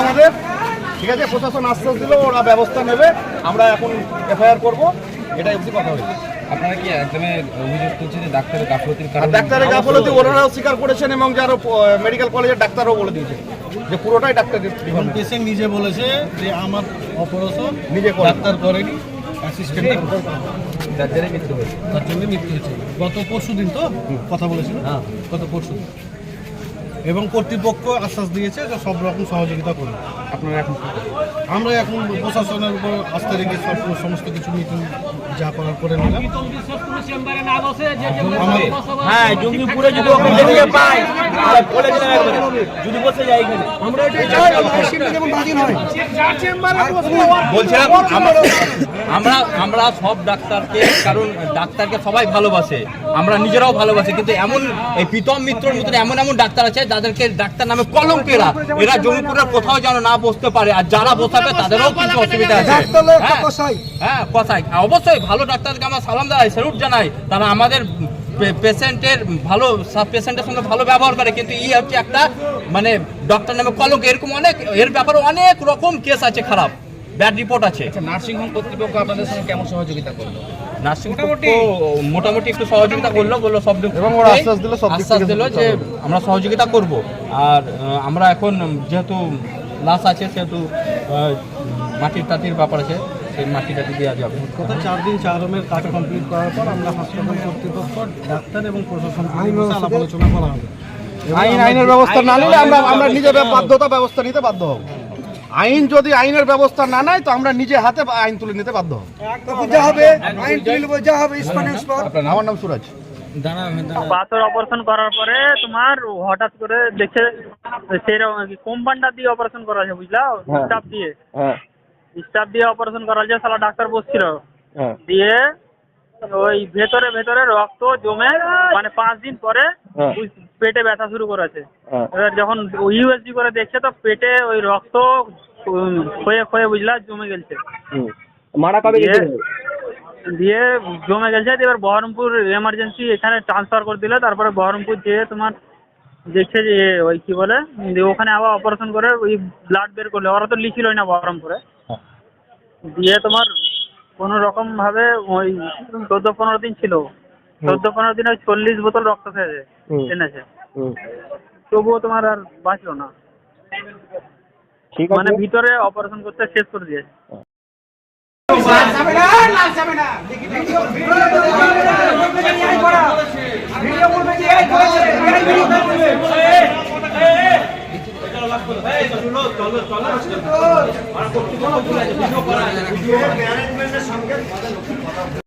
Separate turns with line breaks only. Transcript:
আমাদের। ঠিক আছে প্রশাসন আশ্বাস দিল ওরা ব্যবস্থা নেবে। আমরা এখন এফআইআর করব। এটাই অবধি কথা হয়েছে
আপনারা কি একদমই অভিযোগ তুলছে ডাক্তারের গাফলতির
আর
কারণে
ডাক্তারের গাফলতি ওনারাও স্বীকার করেছেন এবং যারা মেডিকেল কলেজের ডাক্তারও বলে দিয়েছে যে পুরোটাই ডাক্তার
পেশেন্ট নিজে বলেছে যে আমার অপারেশন
নিজে
ডাক্তার করেনি অ্যাসিস্ট্যান্ট তার জন্য মৃত্যু হয়েছে। গত পরশু দিন তো কথা বলেছিল। গত পরশু দিন এবং কর্তৃপক্ষ আশ্বাস দিয়েছে যে সব রকম সহযোগিতা করবে
আপনারা এখন
আমরা এখন প্রশাসনের উপর আস্থা রেখে সব সমস্ত কিছু মিটিং যা করার করে নিলাম।
হ্যাঁ জঙ্গিপুরে যদি পাই বসে যাই এখানে।
বলছিলাম আমরা- আমরা আমরা সব ডাক্তারকে কারণ ডাক্তারকে সবাই ভালোবাসে। আমরা নিজেরাও ভালোবাসি কিন্তু এমন এই প্রীতম মিত্রর মতন এমন এমন ডাক্তার আছে যাদেরকে ডাক্তার নামে কলঙ্কেরা। এরা জমিপুরের কোথাও যেন না বসতে পারে আর যারা বসাবে তাদেরও কিছু অসুবিধা আছে। হ্যাঁ, হ্যাঁ কথাই অবশ্যই ভালো ডাক্তারকে আমরা সালাম জানাই স্যালুট জানাই। তারা আমাদের পেশেন্টের ভালো সব পেশেন্টের সঙ্গে ভালো ব্যবহার করে কিন্তু ই হচ্ছে একটা মানে ডক্টর নামে কলঙ্ক। এরকম অনেক এর ব্যাপারে অনেক রকম কেস আছে খারাপ। ব্যাড রিপোর্ট আছে।
নার্সিংহোম কর্তৃপক্ষ আপনাদের সঙ্গে কেমন সহযোগিতা করল?
নার্সিং মোটামুটি মোটামুটি একটু সহযোগিতা করল বলল সব দিক
এবং ওরা আশ্বাস দিলো সব
আশ্বাস
থেকে
দিলো যে আমরা সহযোগিতা করব। আর আমরা এখন যেহেতু লাশ আছে সেহেতু মাটির টাটির ব্যাপার আছে সেই মাটি টাটি দেওয়া যাবে।
গত চার দিন চার রুমের কাজ কমপ্লিট করার পর আমরা হাসপাতাল কর্তৃপক্ষ ডাক্তার এবং প্রশাসন আলোচনা করা হবে।
আইন আইনের ব্যবস্থা না নিলে আমরা আমরা নিজে বাধ্যতা ব্যবস্থা নিতে বাধ্য হব। আইন যদি আইনের ব্যবস্থা না নেয় তো আমরা নিজে হাতে আইন তুলে নিতে বাধ্য হব।
যা হবে আইন তুলবো যা হবে
আমার নাম সুরাজ।
পাথর অপারেশন করার পরে তোমার হঠাৎ করে দেখে সেরকম কোম্পান্ডার দিয়ে অপারেশন করা আছে বুঝলা? স্টাফ দিয়ে। স্টাফ দিয়ে অপারেশন করা হয়েছে সালা ডাক্তার বসছিল। দিয়ে ওই ভেতরে ভেতরে রক্ত জমে মানে পাঁচ দিন পরে পেটে ব্যথা শুরু করেছে। এবার যখন ইউএসজি করে দেখছে তো পেটে ওই রক্ত ক্ষয়ে ক্ষয়ে বুঝলা জমে গেছে।
মারা কবে
দিয়ে দিয়ে জমে গেছে এবার বহরমপুর এমার্জেন্সি এখানে ট্রান্সফার করে দিলে তারপরে বহরমপুর যেয়ে তোমার দেখছে যে ওই কি বলে দিয়ে ওখানে আবার অপারেশন করে ওই ব্লাড বের করল। ওরা তো লিখিলই না বহরমপুরে। দিয়ে তোমার কোনো রকম ভাবে ওই চোদ্দ পনেরো দিন ছিল। চোদ্দ পনেরো দিনে চল্লিশ বোতল রক্ত খেয়েছে এনেছে তবুও তোমার আর বাঁচলো না।
ঠিক
মানে ভিতরে অপারেশন করতে শেষ করে দিয়েছে।
ম্যানেজমেন্টের সঙ্গে